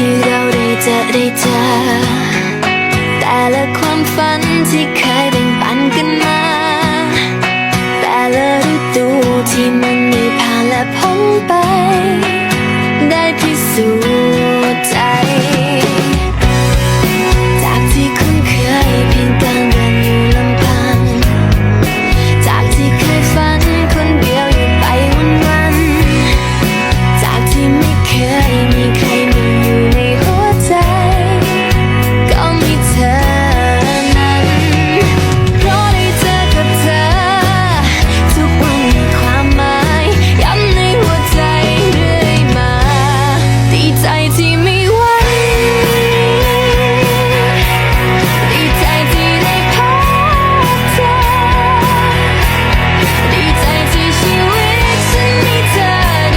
ที่เราได้เจอได้เจอ แต่ละความฝันที่เคยแบ่งปันกันมา แต่ละฤดูที่มันได้ผ่านและพ้นไป